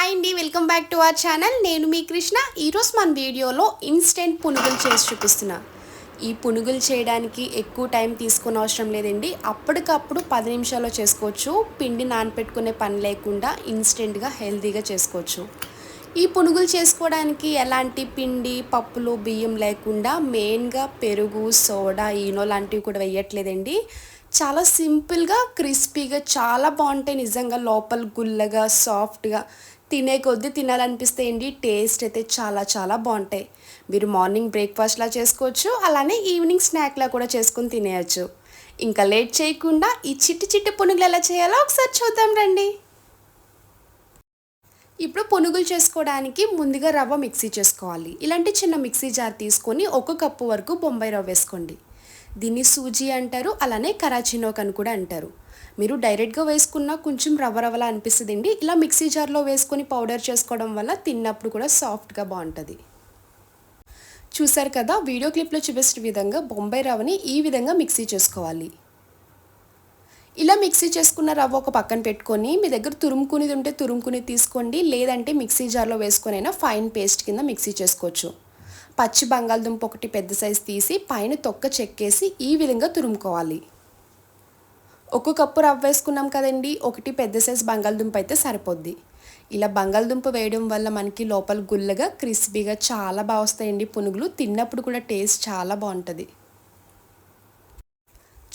Hi అండి welcome back to our channel నేను మీ కృష్ణ. ఈరోజు మన వీడియోలో ఇన్స్టెంట్ పునుగులు చేసి చూపిస్తున్నా. ఈ పునుగులు చేయడానికి ఎక్కువ టైం తీసుకున్న అవసరం లేదండి. అప్పటికప్పుడు పది నిమిషాల్లో చేసుకోవచ్చు. పిండి నానపెట్టుకునే పని లేకుండా ఇన్స్టెంట్గా హెల్తీగా చేసుకోవచ్చు. ఈ పునుగులు చేసుకోవడానికి ఎలాంటి పిండి పప్పులు బియ్యం లేకుండా మెయిన్గా పెరుగు సోడా ఈనో లాంటివి కూడా వేయట్లేదండి. చాలా సింపుల్గా క్రిస్పీగా చాలా బాగుంటాయి. నిజంగా లోపల గుల్లగా సాఫ్ట్గా తినే కొద్దీ తినాలనిపిస్తాయండి టేస్ట్ అయితే చాలా చాలా బాగుంటాయి. మీరు మార్నింగ్ బ్రేక్ఫాస్ట్లా చేసుకోవచ్చు అలానే ఈవినింగ్ స్నాక్లా కూడా చేసుకొని తినేయచ్చు. ఇంకా లేట్ చేయకుండా ఈ చిట్టి చిట్టి పునుగులు ఎలా చేయాలో ఒకసారి చూద్దాం రండి. ఇప్పుడు పునుగులు చేసుకోవడానికి ముందుగా రవ్వ మిక్సీ చేసుకోవాలి. ఇలాంటి చిన్న మిక్సీ జార్ తీసుకొని ఒక కప్పు వరకు బొంబాయి రవ్వ వేసుకోండి. దీన్ని సూజీ అంటారు అలానే కరాచీనోక్ అని కూడా అంటారు. మీరు డైరెక్ట్గా వేసుకున్న కొంచెం రవ్వ రవ్వలా అనిపిస్తుందండి. ఇలా మిక్సీ జార్లో వేసుకొని పౌడర్ చేసుకోవడం వల్ల తిన్నప్పుడు కూడా సాఫ్ట్గా బాగుంటుంది. చూసారు కదా వీడియో క్లిప్లో చూపించిన విధంగా బొంబాయి రవ్వని ఈ విధంగా మిక్సీ చేసుకోవాలి. ఇలా మిక్సీ చేసుకున్న రవ్వ ఒక పక్కన పెట్టుకొని మీ దగ్గర తురుముకునేది ఉంటే తురుముకుని తీసుకోండి. లేదంటే మిక్సీ జార్లో వేసుకొనైనా ఫైన్ పేస్ట్ కింద మిక్సీ చేసుకోవచ్చు. పచ్చి బంగాళదుంప ఒకటి పెద్ద సైజు తీసి పైన తొక్క చెక్కేసి ఈ విధంగా తురుముకోవాలి. ఒక కప్పు రవ్వ వేసుకున్నాం కదండి ఒకటి పెద్ద సైజు బంగాళదుంప అయితే సరిపోద్ది. ఇలా బంగాళదుంప వేయడం వల్ల మనకి లోపల గుల్లగా క్రిస్పీగా చాలా బాగా వస్తాయండి పునుగులు. తిన్నప్పుడు కూడా టేస్ట్ చాలా బాగుంటుంది.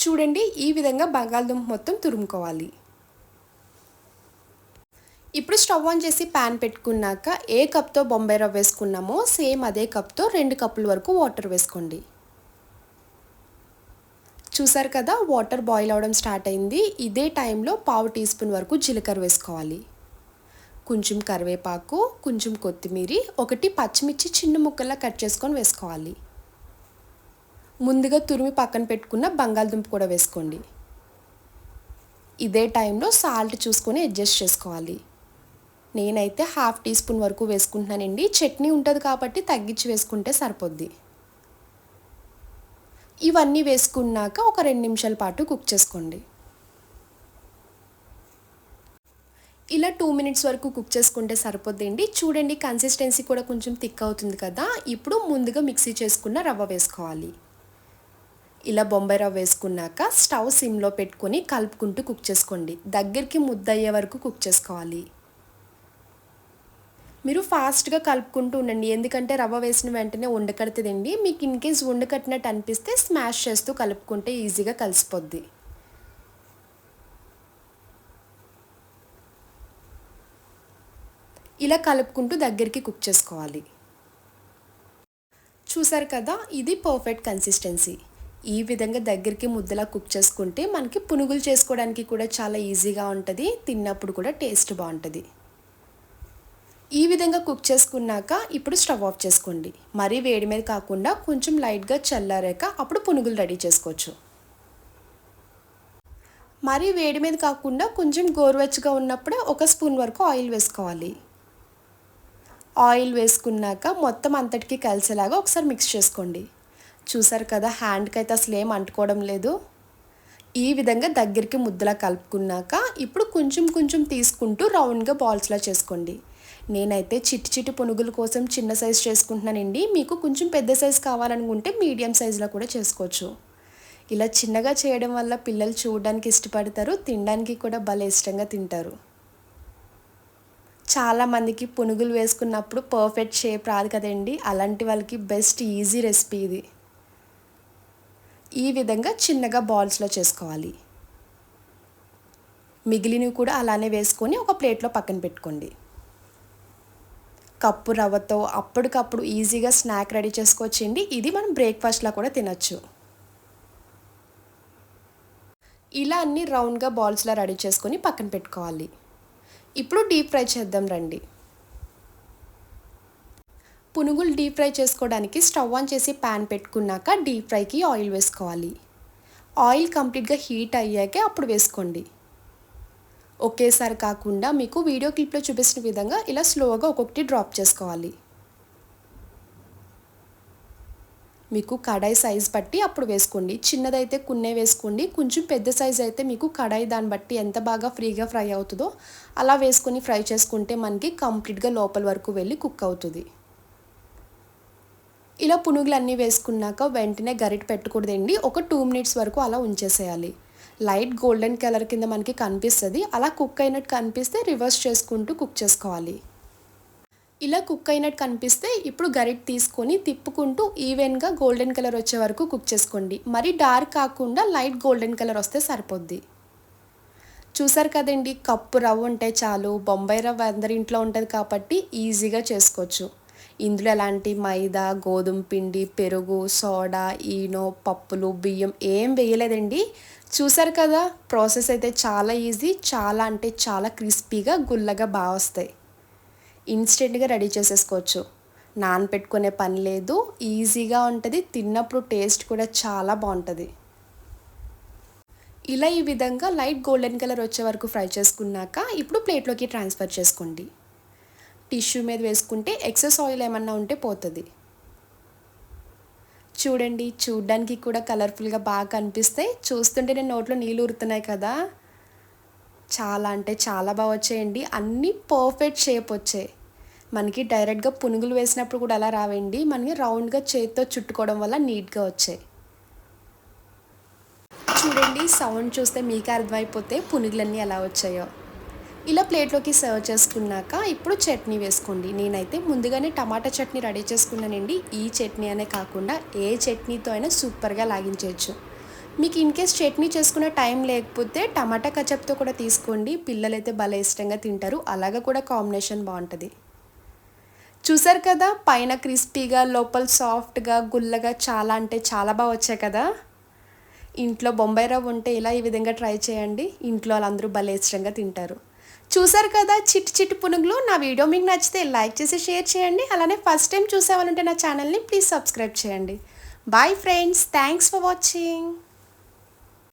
చూడండి ఈ విధంగా బంగాళదుంప మొత్తం తురుముకోవాలి. ఇప్పుడు స్టవ్ ఆన్ చేసి ప్యాన్ పెట్టుకున్నాక ఏ కప్తో బొంబాయి రవ్వ వేసుకున్నామో సేమ్ అదే కప్తో రెండు కప్పుల వరకు వాటర్ వేసుకోండి. చూసారు కదా వాటర్ బాయిల్ అవడం స్టార్ట్ అయింది. ఇదే టైంలో పావు టీ స్పూన్ వరకు జీలకర్ర వేసుకోవాలి. కొంచెం కరివేపాకు కొంచెం కొత్తిమీర ఒకటి పచ్చిమిర్చి చిన్న ముక్కల్లా కట్ చేసుకొని వేసుకోవాలి. ముందుగా తురిమి పక్కన పెట్టుకున్న బంగాళదుంప కూడా వేసుకోండి. ఇదే టైంలో సాల్ట్ చూసుకొని అడ్జస్ట్ చేసుకోవాలి. నేనైతే హాఫ్ టీ స్పూన్ వరకు వేసుకుంటున్నానండి. చట్నీ ఉంటుంది కాబట్టి తగ్గించి వేసుకుంటే సరిపోద్ది. ఇవన్నీ వేసుకున్నాక ఒక రెండు నిమిషాల పాటు కుక్ చేసుకోండి. ఇలా టూ మినిట్స్ వరకు కుక్ చేసుకుంటే సరిపోద్దండి. చూడండి కన్సిస్టెన్సీ కూడా కొంచెం థిక్ అవుతుంది కదా. ఇప్పుడు ముందుగా మిక్సీ చేసుకున్న రవ్వ వేసుకోవాలి. ఇలా బొంబాయి రవ్వ వేసుకున్నాక స్టవ్ సిమ్లో పెట్టుకొని కలుపుకుంటూ కుక్ చేసుకోండి. దగ్గరికి ముద్ద అయ్యే వరకు కుక్ చేసుకోవాలి. మీరు ఫాస్ట్గా కలుపుకుంటూ ఉండండి. ఎందుకంటే రవ్వ వేసిన వెంటనే ఉండకడుతుందండి మీకు ఇన్ కేస్ ఉండకట్టినట్టు అనిపిస్తే స్మాష్ చేస్తూ కలుపుకుంటే ఈజీగా కలిసిపోద్ది. ఇలా కలుపుకుంటూ దగ్గరికి కుక్ చేసుకోవాలి. చూసారు కదా ఇది పర్ఫెక్ట్ కన్సిస్టెన్సీ. ఈ విధంగా దగ్గరికి ముద్దలా కుక్ చేసుకుంటే మనకి పునుగులు చేసుకోవడానికి కూడా చాలా ఈజీగా ఉంటుంది. తిన్నప్పుడు కూడా టేస్ట్ బాగుంటుంది. ఈ విధంగా కుక్ చేసుకున్నాక ఇప్పుడు స్టవ్ ఆఫ్ చేసుకోండి. మరీ వేడి మీద కాకుండా కొంచెం లైట్గా చల్లారాక అప్పుడు పునుగులు రెడీ చేసుకోవచ్చు. మరీ వేడి మీద కాకుండా కొంచెం గోరువెచ్చగా ఉన్నప్పుడే ఒక స్పూన్ వరకు ఆయిల్ వేసుకోవాలి. ఆయిల్ వేసుకున్నాక మొత్తం అంతటికి కలిసేలాగా ఒకసారి మిక్స్ చేసుకోండి. చూసారు కదా హ్యాండ్కి అయితే అసలు ఏం అంటుకోవడం లేదు. ఈ విధంగా దగ్గరికి ముద్దలా కలుపుకున్నాక ఇప్పుడు కొంచెం కొంచెం తీసుకుంటూ రౌండ్గా బాల్స్లా చేసుకోండి. నేనైతే చిట్టి చిట్టి పునుగుల కోసం చిన్న సైజ్ చేసుకుంటున్నానండి. మీకు కొంచెం పెద్ద సైజ్ కావాలనుకుంటే మీడియం సైజులో కూడా చేసుకోవచ్చు. ఇలా చిన్నగా చేయడం వల్ల పిల్లలు చూడడానికి ఇష్టపడతారు తినడానికి కూడా భలే ఇష్టంగా తింటారు. చాలామందికి పునుగులు వేసుకున్నప్పుడు పర్ఫెక్ట్ షేప్ రాదు కదండి. అలాంటి వాళ్ళకి బెస్ట్ ఈజీ రెసిపీ ఇది. ఈ విధంగా చిన్నగా బాల్స్లో చేసుకోవాలి. మిగిలినవి కూడా అలానే వేసుకొని ఒక ప్లేట్లో పక్కన పెట్టుకోండి. కప్పు రవ్వతో అప్పటికప్పుడు ఈజీగా స్నాక్ రెడీ చేసుకోవచ్చండి. ఇది మనం బ్రేక్ఫాస్ట్లో కూడా తినచ్చు. ఇలా అన్ని రౌండ్గా బాల్స్లో రెడీ చేసుకొని పక్కన పెట్టుకోవాలి. ఇప్పుడు డీప్ ఫ్రై చేద్దాం రండి. పునుగులు డీప్ ఫ్రై చేసుకోవడానికి స్టవ్ ఆన్ చేసి ప్యాన్ పెట్టుకున్నాక డీప్ ఫ్రైకి ఆయిల్ వేసుకోవాలి. ఆయిల్ కంప్లీట్గా హీట్ అయ్యాకే అప్పుడు వేసుకోండి. ఒకేసారి కాకుండా మీకు వీడియో క్లిప్లో చూపిస్తున్న విధంగా ఇలా స్లోగా ఒక్కొక్కటి డ్రాప్ చేసుకోవాలి. మీకు కడాయి సైజ్ బట్టి అప్పుడు వేసుకోండి. చిన్నదైతే కున్నే వేసుకోండి. కొంచెం పెద్ద సైజ్ అయితే మీకు కడాయి దాన్ని బట్టి ఎంత బాగా ఫ్రీగా ఫ్రై అవుతుందో అలా వేసుకొని ఫ్రై చేసుకుంటే మనకి కంప్లీట్గా లోపల వరకు వెళ్ళి కుక్ అవుతుంది. ఇలా పునుగులు అన్నీ వేసుకున్నాక వెంటనే గరిట పెట్టకూడదండి ఒక టూ మినిట్స్ వరకు అలా ఉంచేసేయాలి. లైట్ గోల్డెన్ కలర్ కింద మనకి కనిపిస్తుంది. అలా కుక్ అయినట్టు కనిపిస్తే రివర్స్ చేసుకుంటూ కుక్ చేసుకోవాలి. ఇలా కుక్ అయినట్టు కనిపిస్తే ఇప్పుడు గరిట్ తీసుకొని తిప్పుకుంటూ ఈవెన్గా గోల్డెన్ కలర్ వచ్చే వరకు కుక్ చేసుకోండి. మరి డార్క్ కాకుండా లైట్ గోల్డెన్ కలర్ వస్తే సరిపోద్ది. చూసారు కదండి కప్పు రవ్వ ఉంటే చాలు బొంబాయి రవ్వ అందరి ఇంట్లో ఉంటుంది కాబట్టి ఈజీగా చేసుకోవచ్చు. ఇందులో ఎలాంటి మైదా గోధుమ పిండి పెరుగు సోడా ఈనో పప్పులు బియ్యం ఏం వేయలేదండి. చూసారు కదా ప్రాసెస్ అయితే చాలా ఈజీ చాలా అంటే చాలా క్రిస్పీగా గుల్లగా బాగా వస్తాయి. ఇన్స్టెంట్గా రెడీ చేసేసుకోవచ్చు. నానపెట్టుకునే పని లేదు ఈజీగా ఉంటుంది తిన్నప్పుడు టేస్ట్ కూడా చాలా బాగుంటుంది. ఇలా ఈ విధంగా లైట్ గోల్డెన్ కలర్ వచ్చే వరకు ఫ్రై చేసుకున్నాక ఇప్పుడు ప్లేట్లోకి ట్రాన్స్ఫర్ చేసుకోండి. టిష్యూ మీద వేసుకుంటే ఎక్సెస్ ఆయిల్ ఏమన్నా ఉంటే పోతుంది. చూడండి చూడ్డానికి కూడా కలర్ఫుల్గా బాగా కనిపిస్తాయి చూస్తుంటే నేను నోట్లో నీళ్ళు ఊరుతున్నాయి కదా. చాలా అంటే చాలా బాగా వచ్చాయండి. అన్నీ పర్ఫెక్ట్ షేప్ వచ్చాయి. మనకి డైరెక్ట్గా పునుగులు వేసినప్పుడు కూడా అలా రావండి. మనకి రౌండ్గా చేతితో చుట్టుకోవడం వల్ల నీట్గా వచ్చాయి. చూడండి సౌండ్ చూస్తే మీకు అర్థమైపోతే పునుగులన్నీ ఎలా వచ్చాయో. ఇలా ప్లేట్లోకి సర్వ్ చేసుకున్నాక ఇప్పుడు చట్నీ వేసుకోండి. నేనైతే ముందుగానే టమాటా చట్నీ రెడీ చేసుకున్నానండి. ఈ చట్నీ అనే కాకుండా ఏ చట్నీతో అయినా సూపర్గా లాగించవచ్చు. మీకు ఇన్ కేస్ చట్నీ చేసుకునే టైం లేకపోతే టమాటా కచప్తో కూడా తీసుకోండి. పిల్లలైతే భలే ఇష్టంగా తింటారు. అలాగా కూడా కాంబినేషన్ బాగుంటుంది. చూసారు కదా? పైన క్రిస్పీగా లోపల సాఫ్ట్గా గుల్లగా చాలా అంటే చాలా బాగా వచ్చాయి కదా? ఇంట్లో బొంబాయి రవ్వ ఉంటే ఇలా ఈ విధంగా ట్రై చేయండి. ఇంట్లో వాళ్ళందరూ భలే ఇష్టంగా తింటారు. చూసారు కదా చిట్ చిట్ పునుగులు? నా వీడియో మీకు నచ్చితే లైక్ చేసి షేర్ చేయండి. అలానే ఫస్ట్ టైం చూసేవాళ్ళంటే నా ఛానల్ని ప్లీజ్ సబ్స్క్రైబ్ చేయండి. Bye friends thanks for watching